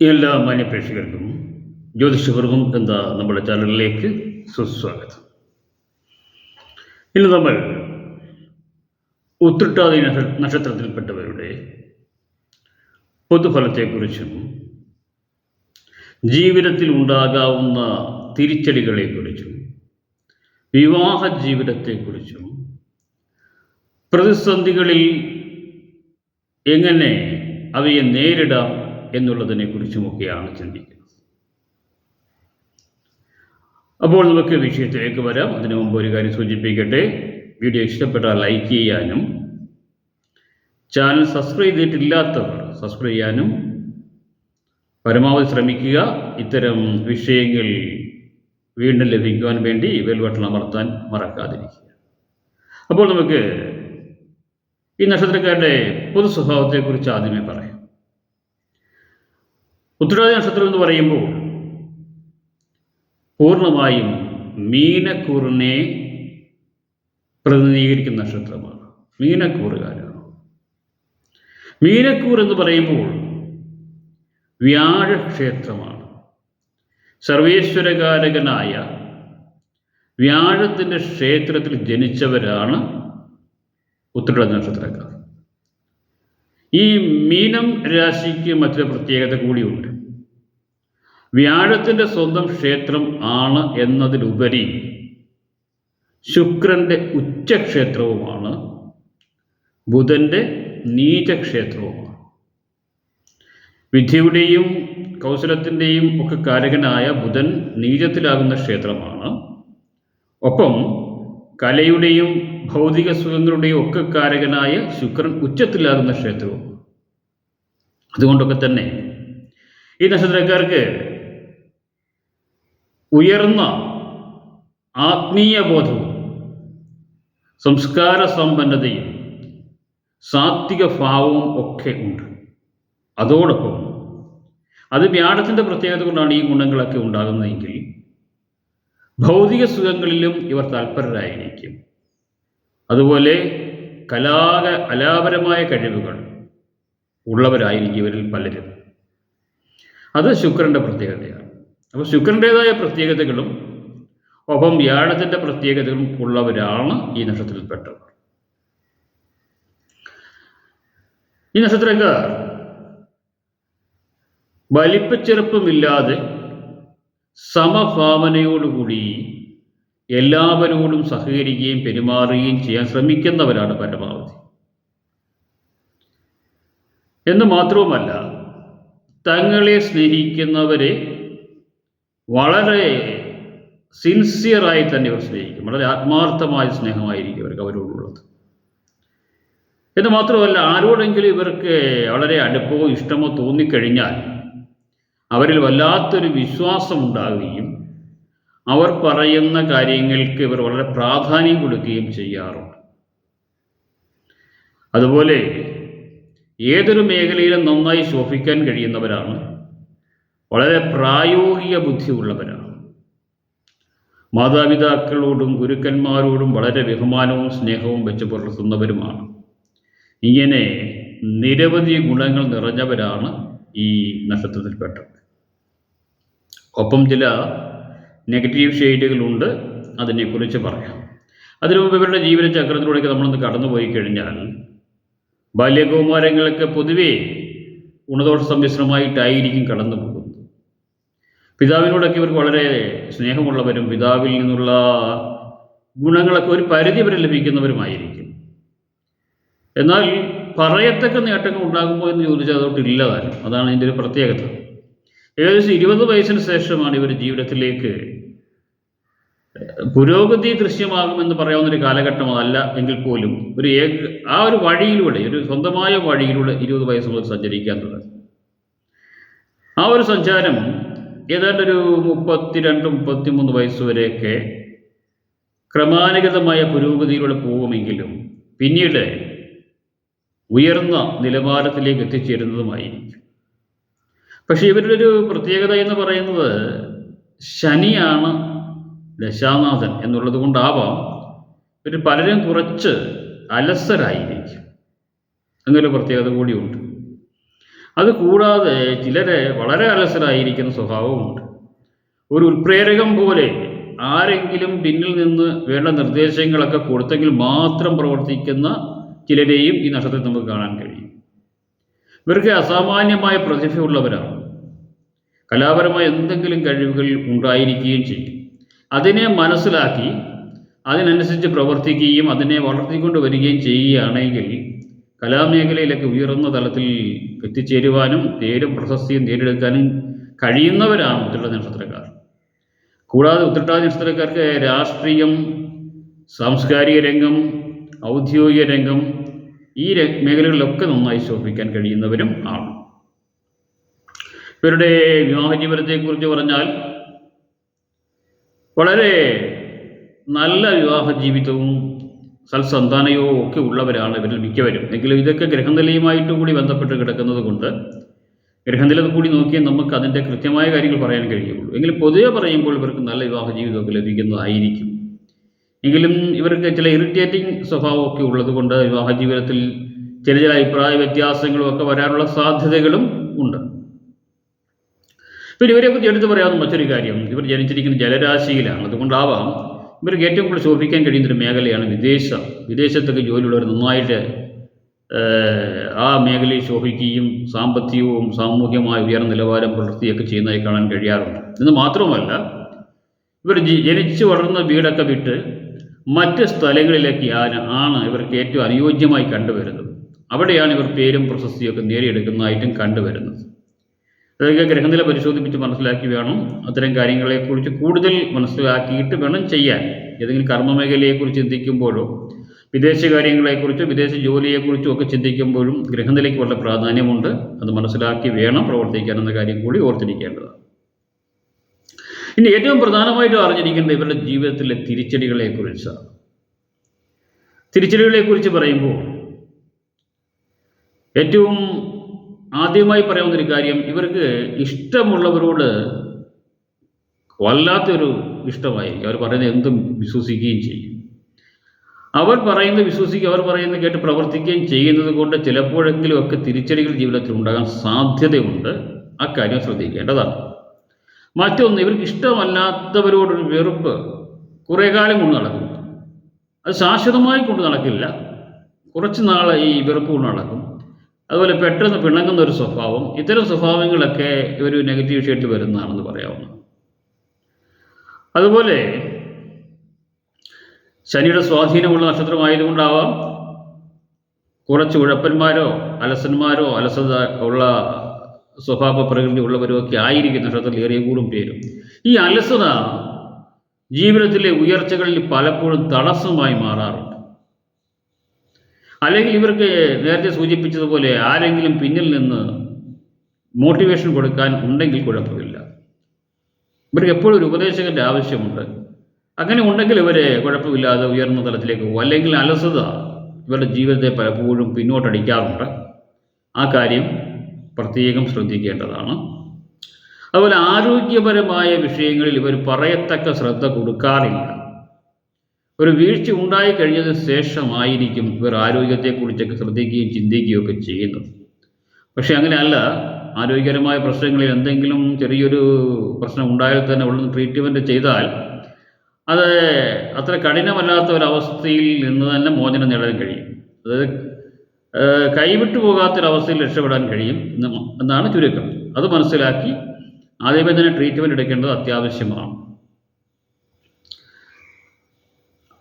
എല്ലാ മാന്യപ്രേക്ഷകർക്കും ജ്യോതിഷപൂർവം എന്ന നമ്മുടെ ചാനലിലേക്ക് സുസ്വാഗതം. ഇന്ന് നമ്മൾ ഉത്രട്ടാതി നക്ഷത്രത്തിൽപ്പെട്ടവരുടെ പൊതുഫലത്തെക്കുറിച്ചും ജീവിതത്തിൽ ഉണ്ടാകാവുന്ന തിരിച്ചടികളെക്കുറിച്ചും വിവാഹ ജീവിതത്തെക്കുറിച്ചും പ്രതിസന്ധികളിൽ എങ്ങനെ അവയെ നേരിടാം എന്നുള്ളതിനെക്കുറിച്ചുമൊക്കെയാണ് ചിന്തിക്കുന്നത്. അപ്പോൾ നമുക്ക് വിഷയത്തിലേക്ക് വരാം. അതിനു മുമ്പ് ഒരു കാര്യം സൂചിപ്പിക്കട്ടെ. വീഡിയോ ഇഷ്ടപ്പെട്ടാൽ ലൈക്ക് ചെയ്യാനും ചാനൽ സബ്സ്ക്രൈബ് ചെയ്തിട്ടില്ലാത്തവർ സബ്സ്ക്രൈബ് ചെയ്യാനും പരമാവധി ശ്രമിക്കുക. ഇത്തരം വിഷയങ്ങൾ വീണ്ടും ലഭിക്കുവാൻ വേണ്ടി ബെൽ ബട്ടൺ അമർത്താൻ മറക്കാതിരിക്കുക. അപ്പോൾ നമുക്ക് ഈ നക്ഷത്രക്കാരുടെ പൊതു സ്വഭാവത്തെക്കുറിച്ച് ആദ്യമേ പറയാം. ഉത്തരാദി നക്ഷത്രം എന്ന് പറയുമ്പോൾ പൂർണമായും മീനക്കൂറിനെ പ്രതിനിധീകരിക്കുന്ന നക്ഷത്രമാണ്. മീനക്കൂറുകാരാണ്. മീനക്കൂർ എന്ന് പറയുമ്പോൾ വ്യാഴക്ഷേത്രമാണ്. സർവേശ്വരകാരകനായ വ്യാഴത്തിന്റെ ക്ഷേത്രത്തിൽ ജനിച്ചവരാണ് ഉത്തരാദി നക്ഷത്രക്കാർ. ഈ മീനം രാശിക്ക് മറ്റൊരു പ്രത്യേകത കൂടിയുണ്ട്. വ്യാഴത്തിന്റെ സ്വന്തം ക്ഷേത്രം ആണ് എന്നതിലുപരി ശുക്രന്റെ ഉച്ചക്ഷേത്രവുമാണ് ബുധന്റെ നീചക്ഷേത്രവുമാണ്. വിധിയുടെയും കൗശലത്തിന്റെയും ഒക്കെ കാരകനായ ബുധൻ നീചത്തിലാകുന്ന ക്ഷേത്രമാണ്. ഒപ്പം കലയുടെയും ഭൗതിക സുഖങ്ങളുടെയും ഒക്കെ കാരകനായ ശുക്രൻ ഉച്ചത്തിലാകുന്ന ക്ഷേത്രവും അതുകൊണ്ടൊക്കെ തന്നെ ഈ നക്ഷത്രക്കാർക്ക് ഉയർന്ന ആത്മീയ ബോധവും സംസ്കാര സമ്പന്നതയും സാത്വിക ഭാവവും ഒക്കെ ഉണ്ട്. അതോടൊപ്പം അത് വ്യാഴത്തിന്റെ പ്രത്യേകത കൊണ്ടാണ് ഈ ഗുണങ്ങളൊക്കെ ഉണ്ടാകുന്നതെങ്കിൽ ഭൗതിക സുഖങ്ങളിലും ഇവർ തൽപരരായിരിക്കും. അതുപോലെ കലാക കലാപരമായ കഴിവുകൾ ഉള്ളവരായിരിക്കും ഇവരിൽ പലരും. അത് ശുക്രന്റെ പ്രത്യേകതയാണ്. അപ്പോൾ ശുക്രന്റേതായ പ്രത്യേകതകളും ഒപ്പം വ്യാഴത്തിന്റെ പ്രത്യേകതകളും ഉള്ളവരാണ് ഈ നക്ഷത്രത്തിൽപ്പെട്ടവർ. ഈ നക്ഷത്രക്കാർ വലിപ്പച്ചെറുപ്പമില്ലാതെ സമഭാവനയോടുകൂടി എല്ലാവരോടും സഹകരിക്കുകയും പെരുമാറുകയും ചെയ്യാൻ ശ്രമിക്കുന്നവരാണ് പരമാവധി. എന്ന് മാത്രവുമല്ല തങ്ങളെ സ്നേഹിക്കുന്നവരെ വളരെ സിൻസിയറായി തന്നെ ഇവർ സ്നേഹിക്കും. വളരെ ആത്മാർത്ഥമായ സ്നേഹമായിരിക്കും ഇവർക്ക് അവരോടുള്ളത്. എന്ന് മാത്രമല്ല ആരോടെങ്കിലും ഇവർക്ക് വളരെ അടുപ്പമോ ഇഷ്ടമോ തോന്നിക്കഴിഞ്ഞാൽ അവരിൽ വല്ലാത്തൊരു വിശ്വാസം ഉണ്ടാകുകയും അവർ പറയുന്ന കാര്യങ്ങൾക്ക് ഇവർ വളരെ പ്രാധാന്യം കൊടുക്കുകയും ചെയ്യാറുണ്ട്. അതുപോലെ ഏതൊരു മേഖലയിലും നന്നായി ശോഭിക്കാൻ കഴിയുന്നവരാണ് വളരെ പ്രായോഗിക ബുദ്ധിയുള്ളവരാണ്. മാതാപിതാക്കളോടും ഗുരുക്കന്മാരോടും വളരെ ബഹുമാനവും സ്നേഹവും വെച്ച് പുലർത്തുന്നവരുമാണ് ഇങ്ങനെ നിരവധി ഗുണങ്ങൾ നിറഞ്ഞവരാണ് ഈ നക്ഷത്രത്തിൽപ്പെട്ടത് ഒപ്പം ചില നെഗറ്റീവ് ഷെയ്ഡുകളുണ്ട് അതിനെക്കുറിച്ച് പറയാം. അതിനു മുമ്പ് ഇവരുടെ ജീവിത ചക്രത്തിലൂടെയൊക്കെ നമ്മളൊന്ന് കടന്നുപോയി കഴിഞ്ഞാൽ ബാല്യകൗമാരങ്ങളൊക്കെ പൊതുവേ ഗുണദോഷ സമ്മിശ്രമായിട്ടായിരിക്കും കടന്നു പിതാവിനോടൊക്കെ ഇവർക്ക് വളരെ സ്നേഹമുള്ളവരും പിതാവിൽ നിന്നുള്ള ഗുണങ്ങളൊക്കെ ഒരു പരിധി വരെ ലഭിക്കുന്നവരുമായിരിക്കും. എന്നാൽ പറയത്തക്ക നേട്ടങ്ങൾ ഉണ്ടാകുമ്പോൾ എന്ന് ചോദിച്ചാൽ അതോട്ട് ഇല്ലതാനും അതാണ് ഇതിന്റെ ഒരു പ്രത്യേകത. ഏകദേശം ഇരുപത് വയസ്സിന് ശേഷമാണ് ഇവർ ജീവിതത്തിലേക്ക് പുരോഗതി ദൃശ്യമാകുമെന്ന് പറയാവുന്ന ഒരു കാലഘട്ടം അതല്ല എങ്കിൽ പോലും ഒരു ഏക ആ ഒരു വഴിയിലൂടെ ഒരു സ്വന്തമായ വഴിയിലൂടെ ഇരുപത് വയസ്സ് മുതൽ സഞ്ചരിക്കാൻ തുടങ്ങി. ആ ഒരു സഞ്ചാരം ഏതാണ്ട് ഒരു മുപ്പത്തിരണ്ട് മുപ്പത്തിമൂന്ന് വയസ്സ് വരെയൊക്കെ ക്രമാനുഗതമായ പുരോഗതിയിലൂടെ പോകുമെങ്കിലും പിന്നീട് ഉയർന്ന നിലവാരത്തിലേക്ക് എത്തിച്ചേരുന്നതുമായിരിക്കും. പക്ഷേ ഇവരുടെ ഒരു പ്രത്യേകത എന്ന് പറയുന്നത് ശനിയാണ് ദശാനാഥൻ എന്നുള്ളത് കൊണ്ടാവാം ഇവർ പലരും കുറച്ച് അലസരായിരിക്കും. അങ്ങനെ ഒരു പ്രത്യേകത കൂടിയുണ്ട്. അത് കൂടാതെ ചിലരെ വളരെ അലസരായിരിക്കുന്ന സ്വഭാവമുണ്ട് ഒരു ഉത്പ്രേരകം പോലെ ആരെങ്കിലും പിന്നിൽ നിന്ന് വേണ്ട നിർദ്ദേശങ്ങളൊക്കെ കൊടുത്തെങ്കിൽ മാത്രം പ്രവർത്തിക്കുന്ന ചിലരെയും ഈ നക്ഷത്രത്തിൽ നമുക്ക് കാണാൻ കഴിയും. ഇവർക്ക് അസാമാന്യമായ പ്രതിഭയുള്ളവരാണ്. കലാപരമായ എന്തെങ്കിലും കഴിവുകൾ ഉണ്ടായിരിക്കുകയും ചെയ്യും. അതിനെ മനസ്സിലാക്കി അതിനനുസരിച്ച് പ്രവർത്തിക്കുകയും അതിനെ വളർത്തിക്കൊണ്ട് വരികയും ചെയ്യുകയാണെങ്കിൽ കലാമേഖലയിലൊക്കെ ഉയർന്ന തലത്തിൽ എത്തിച്ചേരുവാനും പേരും പ്രശസ്തിയും നേടിയെടുക്കാനും കഴിയുന്നവരാണ് ഉത്രട്ട നക്ഷത്രക്കാർ. കൂടാതെ ഉത്തരട്ടാതി നക്ഷത്രക്കാർക്ക് രാഷ്ട്രീയം സാംസ്കാരിക രംഗം ഔദ്യോഗിക രംഗം ഈ മേഖലകളിലൊക്കെ നന്നായി ശോഭിക്കാൻ കഴിയുന്നവരും ആണ്. ഇവരുടെ വിവാഹ ജീവിതത്തെക്കുറിച്ച് പറഞ്ഞാൽ വളരെ നല്ല വിവാഹ ജീവിതവും സൽസന്താനവും ഒക്കെ ഉള്ളവരാണ് ഇവരിൽ മിക്കവരും. എങ്കിലും ഇതൊക്കെ ഗ്രഹനിലയുമായിട്ട് കൂടി ബന്ധപ്പെട്ട് കിടക്കുന്നത് കൊണ്ട് ഗ്രഹനില കൂടി നോക്കിയാൽ നമുക്ക് അതിന്റെ കൃത്യമായ കാര്യങ്ങൾ പറയാൻ കഴിയുള്ളൂ. എങ്കിലും പൊതുവെ പറയുമ്പോൾ ഇവർക്ക് നല്ല വിവാഹ ജീവിതമൊക്കെ ലഭിക്കുന്നതായിരിക്കും. എങ്കിലും ഇവർക്ക് ചില ഇറിറ്റേറ്റിംഗ് സ്വഭാവമൊക്കെ ഉള്ളതുകൊണ്ട് വിവാഹ ജീവിതത്തിൽ ചില ചില അഭിപ്രായ വ്യത്യാസങ്ങളും ഒക്കെ വരാനുള്ള സാധ്യതകളും ഉണ്ട്. പിന്നെ ഇവരെക്കുറിച്ച് എടുത്തു പറയാവുന്ന മറ്റൊരു കാര്യം. ഇവർ ജനിച്ചിരിക്കുന്ന ജലരാശിയിലാണ്. അതുകൊണ്ടാവാം ഇവർക്ക് ഏറ്റവും കൂടുതൽ ശോഭിക്കാൻ കഴിയുന്നൊരു മേഖലയാണ് വിദേശ. വിദേശത്തൊക്കെ ജോലിയുള്ളവർ നന്നായിട്ട് ആ മേഖലയിൽ ശോഭിക്കുകയും സാമ്പത്തികവും സാമൂഹികമായ ഉയർന്ന നിലവാരം പുലർത്തിയൊക്കെ ചെയ്യുന്നതായി കാണാൻ കഴിയാറുണ്ട്. എന്ന് മാത്രമല്ല ഇവർ ജനിച്ചു വളർന്ന വീടൊക്കെ വിട്ട് മറ്റ് സ്ഥലങ്ങളിലേക്ക് ആണ് ഇവർക്ക് ഏറ്റവും അനുയോജ്യമായി കണ്ടുവരുന്നത്. അവിടെയാണ് ഇവർ പേരും പ്രശസ്തിയൊക്കെ നേടിയെടുക്കുന്നതായിട്ടും കണ്ടുവരുന്നത്. അതൊക്കെ ഗ്രഹനില പരിശോധിപ്പിച്ച് മനസ്സിലാക്കി വേണം അത്തരം കാര്യങ്ങളെക്കുറിച്ച് കൂടുതൽ മനസ്സിലാക്കിയിട്ട് വേണം ചെയ്യാൻ. ഏതെങ്കിലും കർമ്മമേഖലയെക്കുറിച്ച് ചിന്തിക്കുമ്പോഴോ വിദേശ കാര്യങ്ങളെക്കുറിച്ചോ വിദേശ ജോലിയെക്കുറിച്ചോ ഒക്കെ ചിന്തിക്കുമ്പോഴും ഗ്രഹനിലയ്ക്ക് വളരെ പ്രാധാന്യമുണ്ട്. അത് മനസ്സിലാക്കി വേണം പ്രവർത്തിക്കാൻ എന്ന കാര്യം കൂടി ഓർത്തിരിക്കേണ്ടതാണ്. ഇനി ഏറ്റവും പ്രധാനമായിട്ടും അറിഞ്ഞിരിക്കേണ്ടത് ഇവരുടെ ജീവിതത്തിലെ തിരിച്ചടികളെക്കുറിച്ചാണ്. തിരിച്ചടികളെക്കുറിച്ച് പറയുമ്പോൾ ഏറ്റവും ആദ്യമായി പറയാവുന്ന ഒരു കാര്യം ഇവർക്ക് ഇഷ്ടമുള്ളവരോട് വല്ലാത്തൊരു ഇഷ്ടമായിരിക്കും. അവർ പറയുന്നത് എന്തും വിശ്വസിക്കുകയും ചെയ്യും. അവർ പറയുന്നത് വിശ്വസിക്കുക അവർ പറയുന്നത് കേട്ട് പ്രവർത്തിക്കുകയും ചെയ്യുന്നത് കൊണ്ട് ചിലപ്പോഴെങ്കിലും ഒക്കെ തിരിച്ചടികൾ ജീവിതത്തിൽ ഉണ്ടാകാൻ സാധ്യതയുണ്ട്. അക്കാര്യം ശ്രദ്ധിക്കേണ്ടതാണ്. മറ്റൊന്ന് ഇവർക്ക് ഇഷ്ടമല്ലാത്തവരോടൊരു വെറുപ്പ് കുറേ കാലം കൊണ്ട് നടക്കും. അത് ശാശ്വതമായി കൊണ്ട് നടക്കില്ല. കുറച്ച് നാൾ ഈ വെറുപ്പ് കൊണ്ട് നടക്കും. അതുപോലെ പെട്ടെന്ന് പിണങ്ങുന്ന ഒരു സ്വഭാവം ഇത്തരം സ്വഭാവങ്ങളൊക്കെ ഒരു നെഗറ്റീവ് ഷെയ്ഡ് വരുന്നതാണെന്ന് പറയാവുന്നത്. അതുപോലെ ശനിയുടെ സ്വാധീനമുള്ള നക്ഷത്രമായതുകൊണ്ടാവാം കുറച്ച് ഉഴപ്പന്മാരോ അലസന്മാരോ അലസത ഉള്ള സ്വഭാവ പ്രകൃതി ഉള്ളവരോ ഒക്കെ ആയിരിക്കും നക്ഷത്രത്തിൽ ഏറിയ കൂടും പേരും. ഈ അലസത ജീവിതത്തിലെ ഉയർച്ചകളിൽ പലപ്പോഴും തടസ്സമായി മാറാറുണ്ട്. അല്ലെങ്കിൽ ഇവർക്ക് നേരത്തെ സൂചിപ്പിച്ചതുപോലെ ആരെങ്കിലും പിന്നിൽ നിന്ന് മോട്ടിവേഷൻ കൊടുക്കാൻ ഉണ്ടെങ്കിൽ കുഴപ്പമില്ല. ഇവർക്ക് എപ്പോഴും ഒരു ഉപദേശകന്റെ ആവശ്യമുണ്ട്. അങ്ങനെ ഉണ്ടെങ്കിൽ ഇവരെ കുഴപ്പമില്ലാതെ ഉയർന്ന തലത്തിലേക്ക് പോകും. അല്ലെങ്കിൽ അലസത ഇവരുടെ ജീവിതത്തെ പലപ്പോഴും പിന്നോട്ടടിക്കാറുണ്ട്. ആ കാര്യം പ്രത്യേകം ശ്രദ്ധിക്കേണ്ടതാണ്. അതുപോലെ ആരോഗ്യപരമായ വിഷയങ്ങളിൽ ഇവർ പറയത്തക്ക ശ്രദ്ധ കൊടുക്കാറില്ല. ഒരു വീഴ്ച ഉണ്ടായി കഴിഞ്ഞതിന് ശേഷമായിരിക്കും ഇവർ ആരോഗ്യത്തെക്കുറിച്ചൊക്കെ ശ്രദ്ധിക്കുകയും ചിന്തിക്കുകയും ഒക്കെ ചെയ്യുന്നത്. പക്ഷെ അങ്ങനെയല്ല. ആരോഗ്യകരമായ പ്രശ്നങ്ങളിൽ എന്തെങ്കിലും ചെറിയൊരു പ്രശ്നം ഉണ്ടായാൽ തന്നെ ഉള്ള ട്രീറ്റ്മെന്റ് ചെയ്താൽ അത് അത്ര കഠിനമല്ലാത്ത ഒരവസ്ഥയിൽ നിന്ന് തന്നെ മോചനം നേടാൻ കഴിയും. അതായത് കൈവിട്ടു പോകാത്തൊരവസ്ഥയിൽ രക്ഷപ്പെടാൻ കഴിയും എന്ന് എന്നാണ് ചുരുക്കം. അത് മനസ്സിലാക്കി ആദ്യമേ തന്നെ ട്രീറ്റ്മെന്റ് എടുക്കേണ്ടത് അത്യാവശ്യമാണ്.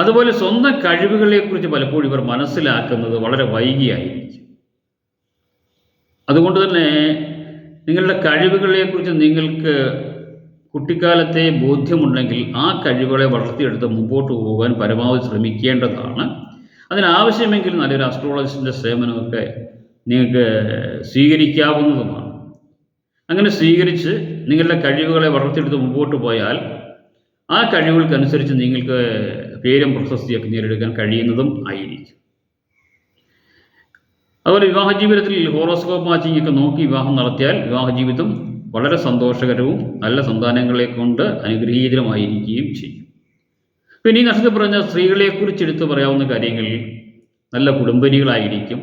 അതുപോലെ സ്വന്തം കഴിവുകളെക്കുറിച്ച് പലപ്പോഴും ഇവർ മനസ്സിലാക്കുന്നത് വളരെ വൈകിയായിരിക്കും. അതുകൊണ്ട് തന്നെ നിങ്ങളുടെ കഴിവുകളെക്കുറിച്ച് നിങ്ങൾക്ക് കുട്ടിക്കാലത്തെ ബോധ്യമുണ്ടെങ്കിൽ ആ കഴിവുകളെ വളർത്തിയെടുത്ത് മുമ്പോട്ട് പോകാൻ പരമാവധി ശ്രമിക്കേണ്ടതാണ്. അതിനാവശ്യമെങ്കിൽ നല്ലൊരു അസ്ട്രോളജിസ്റ്റിന്റെ സേവനമൊക്കെ നിങ്ങൾക്ക് സ്വീകരിക്കാവുന്നതുമാണ്. അങ്ങനെ സ്വീകരിച്ച് നിങ്ങളുടെ കഴിവുകളെ വളർത്തിയെടുത്ത് മുമ്പോട്ട് പോയാൽ ആ കഴിവുകൾക്കനുസരിച്ച് നിങ്ങൾക്ക് പേരും പ്രശസ്തിയൊക്കെ നേടിയെടുക്കാൻ കഴിയുന്നതും ആയിരിക്കും. അതുപോലെ വിവാഹ ജീവിതത്തിൽ ഹോറോസ്കോപ്പ് മാച്ചിങ് ഒക്കെ നോക്കി വിവാഹം നടത്തിയാൽ വിവാഹ ജീവിതം വളരെ സന്തോഷകരവും നല്ല സന്താനങ്ങളെ കൊണ്ട് അനുഗ്രഹീതരമായിരിക്കുകയും ചെയ്യും. പിന്നെ ഈ നക്ഷത്രം പറഞ്ഞ സ്ത്രീകളെക്കുറിച്ച് എടുത്തു പറയാവുന്ന കാര്യങ്ങളിൽ നല്ല കുടുംബനികളായിരിക്കും.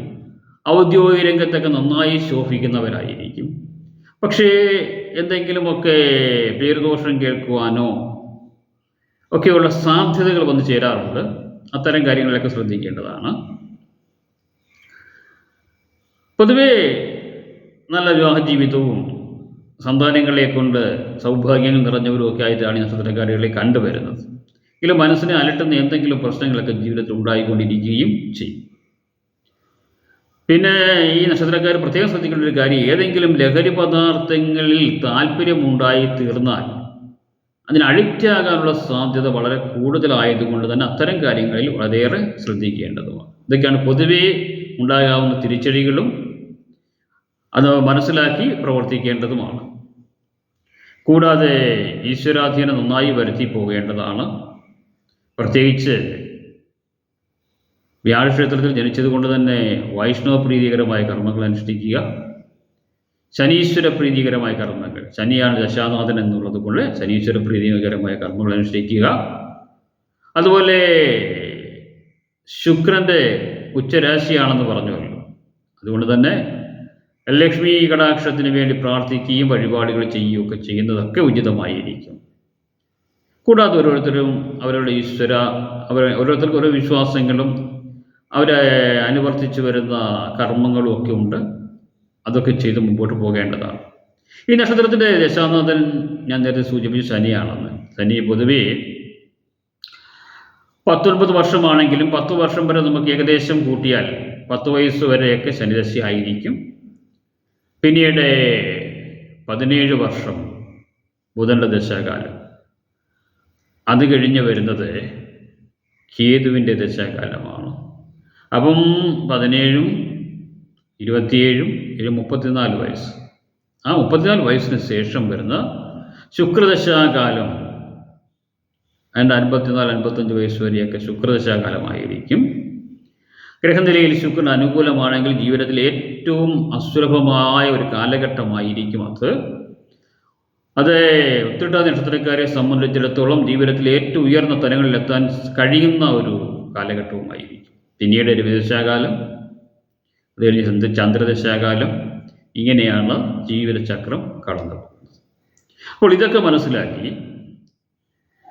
ഔദ്യോഗിക രംഗത്തൊക്കെ നന്നായി ശോഭിക്കുന്നവരായിരിക്കും. പക്ഷേ എന്തെങ്കിലുമൊക്കെ പേരുദോഷം കേൾക്കുവാനോ ഒക്കെയുള്ള സാധ്യതകൾ വന്നു ചേരാറുണ്ട്. അത്തരം കാര്യങ്ങളൊക്കെ ശ്രദ്ധിക്കേണ്ടതാണ്. പൊതുവേ നല്ല വിവാഹ ജീവിതവും സന്താനങ്ങളെ കൊണ്ട് സൗഭാഗ്യങ്ങൾ നിറഞ്ഞവരും ഒക്കെ ആയിട്ടാണ് നക്ഷത്രക്കാരികളെ കണ്ടുവരുന്നത്. എങ്കിലും മനസ്സിനെ അലട്ടുന്ന എന്തെങ്കിലും പ്രശ്നങ്ങളൊക്കെ ജീവിതത്തിൽ ഉണ്ടായിക്കൊണ്ടിരിക്കുകയും ചെയ്യും. പിന്നെ ഈ നക്ഷത്രക്കാർ പ്രത്യേകം ശ്രദ്ധിക്കേണ്ട ഒരു കാര്യം ഏതെങ്കിലും ലഹരി പദാർത്ഥങ്ങളിൽ താല്പര്യമുണ്ടായി തീർന്നാൽ അതിന് അഡിക്റ്റ് ആകാനുള്ള സാധ്യത വളരെ കൂടുതലായതുകൊണ്ട് തന്നെ അത്തരം കാര്യങ്ങളിൽ വളരെയേറെ ശ്രദ്ധിക്കേണ്ടതുമാണ്. ഇതൊക്കെയാണ് പൊതുവേ ഉണ്ടാകാവുന്ന തിരിച്ചടികളും അത് മനസ്സിലാക്കി പ്രവർത്തിക്കേണ്ടതുമാണ്. കൂടാതെ ഈശ്വരാധീനം നന്നായി വരുത്തി പോകേണ്ടതാണ്. പ്രത്യേകിച്ച് വ്യാഴക്ഷേത്രത്തിൽ ജനിച്ചത് കൊണ്ട് തന്നെ വൈഷ്ണവ പ്രീതികരമായ കർമ്മങ്ങൾ അനുഷ്ഠിക്കുക. ശനീശ്വര പ്രീതികരമായ കർമ്മങ്ങൾ. ശനിയാണ് ദശാനാഥൻ എന്നുള്ളത് കൊണ്ട് ശനീശ്വര പ്രീതികരമായ കർമ്മങ്ങൾ അനുഷ്ഠിക്കുക. അതുപോലെ ശുക്രന്റെ ഉച്ചരാശിയാണെന്ന് പറഞ്ഞുവല്ലോ അതുകൊണ്ട് തന്നെ ലക്ഷ്മി കടാക്ഷത്തിന് വേണ്ടി പ്രാർത്ഥിക്കുകയും വഴിപാടുകൾ ചെയ്യുകയൊക്കെ ചെയ്യുന്നതൊക്കെ ഉചിതമായിരിക്കും. കൂടാതെ ഓരോരുത്തരും അവരുടെ ഈശ്വര അവർ ഓരോരുത്തർക്കും ഓരോ വിശ്വാസങ്ങളും അവരെ അനുവർത്തിച്ചു വരുന്ന കർമ്മങ്ങളും ഒക്കെ ഉണ്ട്. അതൊക്കെ ചെയ്ത് മുമ്പോട്ട് പോകേണ്ടതാണ്. ഈ നക്ഷത്രത്തിന്റെ ദശാനാഥൻ ഞാൻ നേരത്തെ സൂചിപ്പിച്ച ശനിയാണെന്ന്. ശനി പൊതുവേ പത്തൊൻപത് വർഷമാണെങ്കിലും പത്ത് വർഷം വരെ നമുക്ക് ഏകദേശം കൂട്ടിയാൽ പത്ത് വയസ്സ് വരെയൊക്കെ ശനിദശ ആയിരിക്കും. പിന്നീട് പതിനേഴ് വർഷം ബുധന്റെ ദശാകാലം. അത് കഴിഞ്ഞ് വരുന്നത് കേതുവിന്റെ ദശാകാലമാണ്. അപ്പം പതിനേഴും ഇരുപത്തിയേഴും ഇത് മുപ്പത്തിനാല് വയസ്സ്. ആ മുപ്പത്തിനാല് വയസ്സിന് ശേഷം വരുന്ന ശുക്രദശാകാലം. അതിന്റെ അൻപത്തിനാല് അൻപത്തഞ്ച് വയസ്സ് വരെയൊക്കെ ശുക്രദശാകാലമായിരിക്കും. ഗ്രഹനിലയിൽ ശുക്രൻ അനുകൂലമാണെങ്കിൽ ജീവിതത്തിൽ ഏറ്റവും അസുലഭമായ ഒരു കാലഘട്ടമായിരിക്കും അത്. അത് ഒത്തിട്ട നക്ഷത്രക്കാരെ സംബന്ധിച്ചിടത്തോളം ജീവിതത്തിൽ ഏറ്റവും ഉയർന്ന തലങ്ങളിലെത്താൻ കഴിയുന്ന ഒരു കാലഘട്ടവുമായിരിക്കും. പിന്നീട് ഒരു രവിദശാകാലം അത് കഴിഞ്ഞ് ചന്ദ്ര ചന്ദ്രദശാകാലം ഇങ്ങനെയാണ് ജീവിതചക്രം കടന്നത് അപ്പോൾ ഇതൊക്കെ മനസ്സിലാക്കി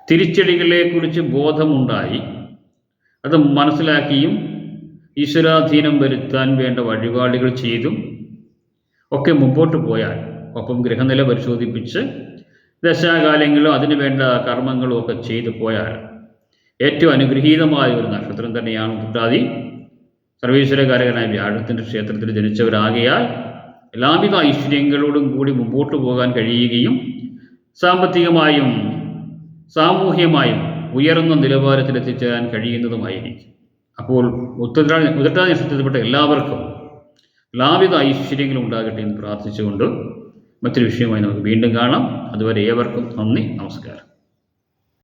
തിരിച്ചടികളെക്കുറിച്ച് ബോധമുണ്ടായി. അത് മനസ്സിലാക്കിയും ഈശ്വരാധീനം വരുത്താൻ വേണ്ട വഴിപാടുകൾ ചെയ്തും ഒക്കെ മുമ്പോട്ട് പോയാൽ ഒപ്പം ഗ്രഹനില പരിശോധിപ്പിച്ച് ദശാകാലങ്ങളും അതിനു വേണ്ട കർമ്മങ്ങളും ഒക്കെ ചെയ്തു പോയാൽ ഏറ്റവും അനുഗ്രഹീതമായ ഒരു നക്ഷത്രം തന്നെയാണ് ഉത്രാതി സർവീശ്വരകാരകനായ വ്യാഴത്തിന്റെ ക്ഷേത്രത്തിൽ ജനിച്ചവരാകിയാൽ എല്ലാവിധ ഐശ്വര്യങ്ങളോടും കൂടി മുമ്പോട്ട് പോകാൻ കഴിയുകയും സാമ്പത്തികമായും സാമൂഹ്യമായും ഉയർന്ന നിലവാരത്തിൽ എത്തിച്ചേരാൻ കഴിയുന്നതുമായിരിക്കും. അപ്പോൾ ഉത്തര ഉത്തരാ നക്ഷത്രത്തിൽപ്പെട്ട എല്ലാവർക്കും എല്ലാവിധ ഐശ്വര്യങ്ങളും ഉണ്ടാകട്ടെ എന്ന് പ്രാർത്ഥിച്ചുകൊണ്ട് മറ്റൊരു വിഷയമായി നമുക്ക് വീണ്ടും കാണാം. അതുവരെ ഏവർക്കും നന്ദി നമസ്കാരം.